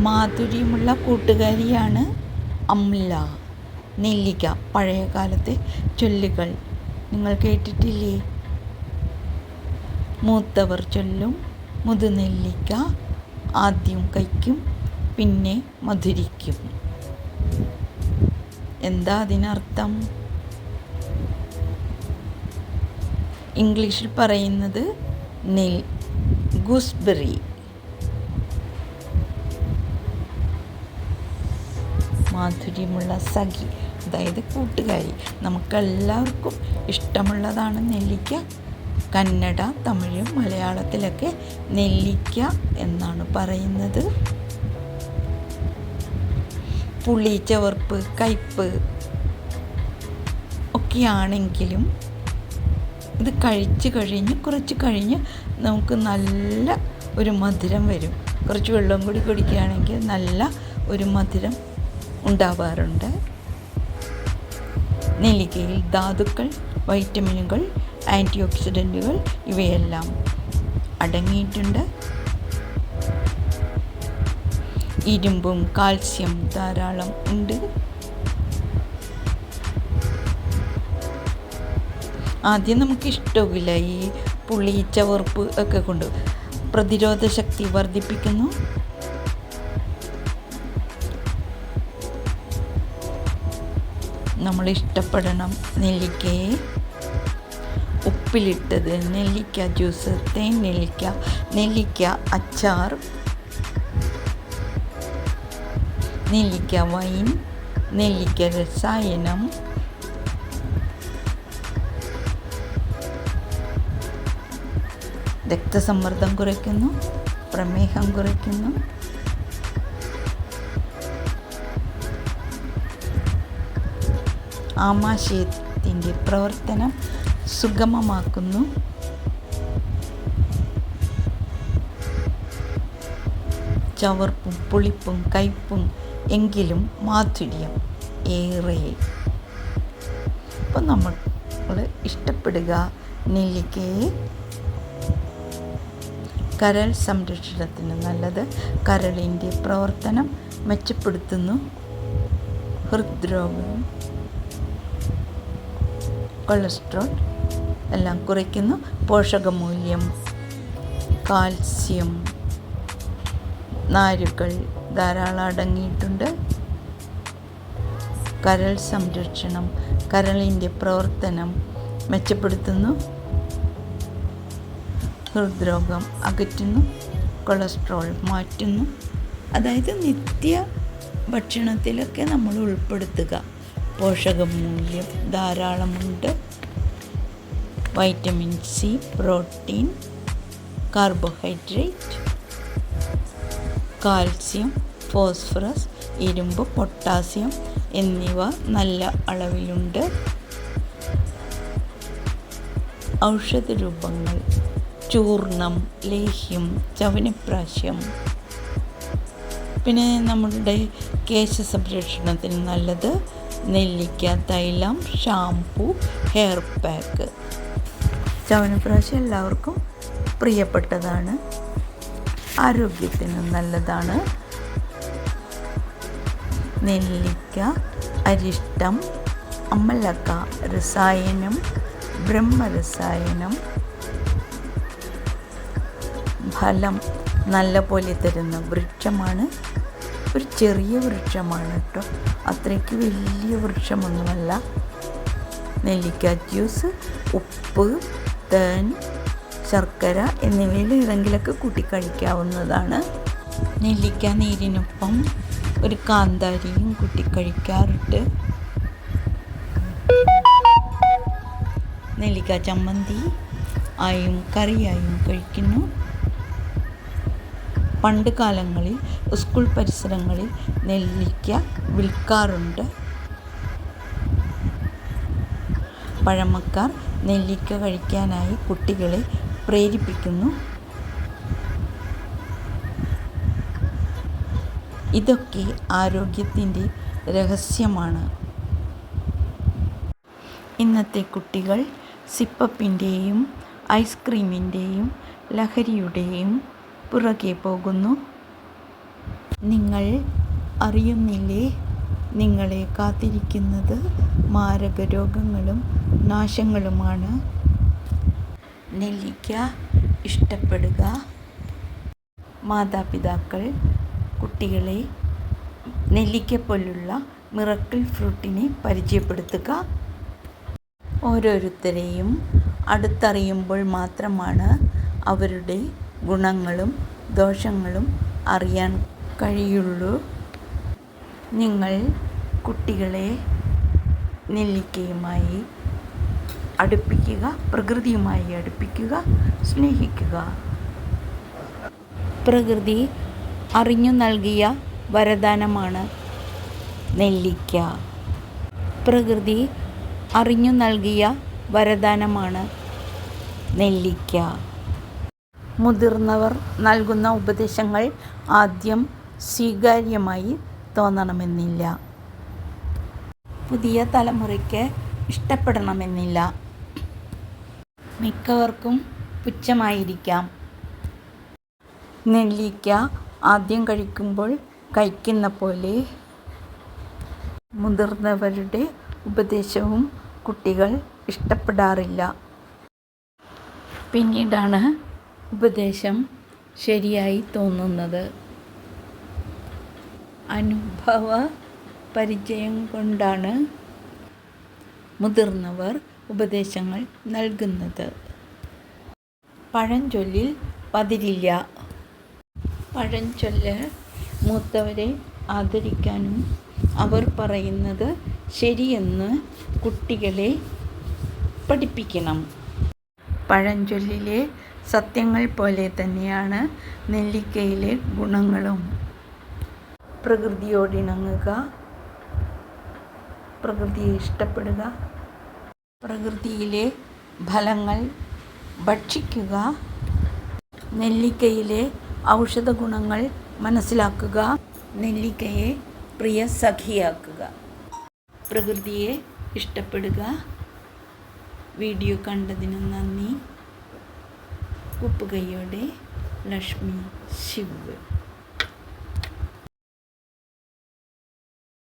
മാധുര്യമുള്ള കൂട്ടുകാരിയാണ് അംല നെല്ലിക്ക പഴയ കാലത്തെ ചൊല്ലുകൾ. നിങ്ങൾ കേട്ടിട്ടില്ലേ? മൂത്തവർ ചൊല്ലും മുതുനെല്ലിക്ക ആദ്യം കയ്ക്കും പിന്നെ മധുരിക്കും. എന്താ അതിനർത്ഥം? ഇംഗ്ലീഷിൽ പറയുന്നത് നെൽ ഗൂസ്ബെറി. മാധുര്യമുള്ള സഖി അതായത് കൂട്ടുകാരി നമുക്കെല്ലാവർക്കും ഇഷ്ടമുള്ളതാണ് നെല്ലിക്ക. കന്നഡ തമിഴും മലയാളത്തിലൊക്കെ നെല്ലിക്ക എന്നാണ് പറയുന്നത്. പുളി ചവർപ്പ് കയ്പ്പ് ഒക്കെയാണെങ്കിലും ഇത് കഴിച്ച് കഴിഞ്ഞ് കുറച്ച് കഴിഞ്ഞ് നമുക്ക് നല്ല ഒരു മധുരം വരും. കുറച്ച് വെള്ളം കൂടി കുടിക്കുകയാണെങ്കിൽ നല്ല ഒരു മധുരം ഉണ്ടാവാറുണ്ട്. നെല്ലിക്കയിൽ ധാതുക്കൾ വൈറ്റമിനുകൾ ആന്റി ഓക്സിഡന്റുകൾ ഇവയെല്ലാം അടങ്ങിയിട്ടുണ്ട്. ഇരുമ്പും കാൽസ്യം ധാരാളം ഉണ്ട്. ആദ്യം നമുക്ക് ഇഷ്ടമില്ല ഈ പുളി ചവർപ്പ് ഒക്കെ കൊണ്ട് പ്രതിരോധ ശക്തി വർദ്ധിപ്പിക്കുന്നു. നമ്മൾ ഇഷ്ടപ്പെടണം നെല്ലിക്കയെ ഉപ്പിലിട്ടത് നെല്ലിക്ക ജ്യൂസ് തേൻ നെല്ലിക്ക നെല്ലിക്ക അച്ചാർ നെല്ലിക്ക വൈൻ നെല്ലിക്ക രസായനം രക്തസമ്മർദ്ദം കുറയ്ക്കുന്നു പ്രമേഹം കുറയ്ക്കുന്നു. ആമാശയത്തിന്റെ പ്രവർത്തനം സുഗമമാക്കുന്നു. ചവർപ്പും പുളിപ്പും കയ്പും എങ്കിലും മാധുര്യം ഏറെ. അപ്പം നമ്മൾ ഇഷ്ടപ്പെടുക നെല്ലിക്കയെ. കരൾ സംരക്ഷണത്തിന് നല്ലത് കരളിന്റെ പ്രവർത്തനം മെച്ചപ്പെടുത്തുന്നു. ഹൃദ്രോഗം കൊളസ്ട്രോൾ എല്ലാം കുറയ്ക്കുന്നു. പോഷകമൂല്യം കാൽസ്യം നാരുകൾ ധാരാളം അടങ്ങിയിട്ടുണ്ട്. കരൾ സംരക്ഷണം കരളിന്റെ പ്രവർത്തനം മെച്ചപ്പെടുത്തുന്നു. ഹൃദ്രോഗം അകറ്റുന്നു കൊളസ്ട്രോൾ മാറ്റുന്നു. അതായത് നിത്യ ഭക്ഷണത്തിലൊക്കെ നമ്മൾ ഉൾപ്പെടുത്തുക. പോഷകമൂല്യം ധാരാളമുണ്ട്. Vitamin C protein carbohydrate calcium phosphorus ഇരുമ്പ് പൊട്ടാസ്യം എന്നിവ നല്ല അളവിലുണ്ട്. ഔഷധ രൂപങ്ങൾ ചൂർണം ലേഹ്യം ചവനപ്രാശ്യം. പിന്നെ നമ്മളുടെ കേശ സംരക്ഷണത്തിന് നല്ലത് നെല്ലിക്ക തൈലം ഷാംപൂ ഹെയർ പാക്ക് ചവനപ്രാശ്യം എല്ലാവർക്കും പ്രിയപ്പെട്ടതാണ്. ആരോഗ്യത്തിന് നല്ലതാണ്. നെല്ലിക്ക അരിഷ്ടം അമ്മലക്ക രസായനം ബ്രഹ്മരസായനം. ഫലം നല്ല പോലെ തരുന്ന വൃക്ഷമാണ് ഒരു ചെറിയ വൃക്ഷമാണ് കേട്ടോ. അത്രയ്ക്ക് വലിയ വൃക്ഷമൊന്നുമല്ല. നെല്ലിക്ക ജ്യൂസ് ഉപ്പ് തേൻ ശർക്കര എന്നിവയിൽ ഏതെങ്കിലുമൊക്കെ കൂട്ടി കഴിക്കാവുന്നതാണ്. നെല്ലിക്ക നീരിനൊപ്പം ഒരു കാന്താരിയും കൂട്ടി കഴിക്കാറുണ്ട്. നെല്ലിക്ക ചമ്മന്തി ആയും കറിയായും കഴിക്കുന്നു. പണ്ട് കാലങ്ങളിൽ സ്കൂൾ പരിസരങ്ങളിൽ നെല്ലിക്ക വിൽക്കാറുണ്ട്. പഴമക്കാർ നെല്ലിക്ക കഴിക്കാനായി കുട്ടികളെ പ്രേരിപ്പിക്കുന്നു. ഇതൊക്കെ ആരോഗ്യത്തിന്റെ രഹസ്യമാണ്. ഇന്നത്തെ കുട്ടികൾ സിപ്പപ്പിന്റെയും ഐസ്ക്രീമിന്റെയും ലഹരിയുടെയും പുറകെ പോകുന്നു. നിങ്ങൾ അറിയുന്നില്ലേ? നിങ്ങളെ കാത്തിരിക്കുന്നത് മാരക രോഗങ്ങളും നാശങ്ങളുമാണ്. നെല്ലിക്ക ഇഷ്ടപ്പെടുക. മാതാപിതാക്കൾ കുട്ടികളെ നെല്ലിക്ക പോലുള്ള മിറക്കിൾ ഫ്രൂട്ടിനെ പരിചയപ്പെടുത്തുക. ഓരോരുത്തരെയും അടുത്തറിയുമ്പോൾ മാത്രമാണ് അവരുടെ ഗുണങ്ങളും ദോഷങ്ങളും അറിയാൻ കഴിയുള്ളൂ. നിങ്ങൾ കുട്ടികളെ നെല്ലിക്കയുമായി അടുപ്പിക്കുക പ്രകൃതിയുമായി അടുപ്പിക്കുക സ്നേഹിക്കുക. പ്രകൃതി അറിഞ്ഞു നൽകിയ വരദാനമാണ് നെല്ലിക്ക. പ്രകൃതി അറിഞ്ഞു നൽകിയ വരദാനമാണ് നെല്ലിക്ക. മുതിർന്നവർ നൽകുന്ന ഉപദേശങ്ങൾ ആദ്യം സ്വീകാര്യമായി തോന്നണമെന്നില്ല. പുതിയ തലമുറയ്ക്ക് ഇഷ്ടപ്പെടണമെന്നില്ല. മിക്കവർക്കും പുച്ഛമായിരിക്കാം. നെല്ലിക്ക ആദ്യം കഴിക്കുമ്പോൾ കഴിക്കുന്ന പോലെ മുതിർന്നവരുടെ ഉപദേശവും കുട്ടികൾ ഇഷ്ടപ്പെടാറില്ല. പിന്നീടാണ് ഉപദേശം ശരിയായി തോന്നുന്നത്. അനുഭവ പരിചയം കൊണ്ടാണ് മുതിർന്നവർ ഉപദേശങ്ങൾ നൽകുന്നത്. പഴഞ്ചൊല്ലിൽ പതിരില്ല. പഴഞ്ചൊല്ല് മൂത്തവരെ ആദരിക്കാനും അവർ പറയുന്നത് ശരിയെന്ന് കുട്ടികളെ പഠിപ്പിക്കണം. പഴഞ്ചൊല്ലിലെ സത്യങ്ങൾ പോലെ തന്നെയാണ് നെല്ലിക്കയിലെ ഗുണങ്ങളും. പ്രകൃതിയോടിണങ്ങുക പ്രകൃതിയെ ഇഷ്ടപ്പെടുക. പ്രകൃതിയിലെ ഫലങ്ങൾ ഭക്ഷിക്കുക. നെല്ലിക്കയിലെ ഔഷധ ഗുണങ്ങൾ മനസ്സിലാക്കുക. നെല്ലിക്കയെ പ്രിയ സഖിയാക്കുക. പ്രകൃതിയെ ഇഷ്ടപ്പെടുക. വീഡിയോ കണ്ടതിന് നന്ദി. ഉപ്പുകൈയോടെ ലക്ഷ്മി ശിവ്.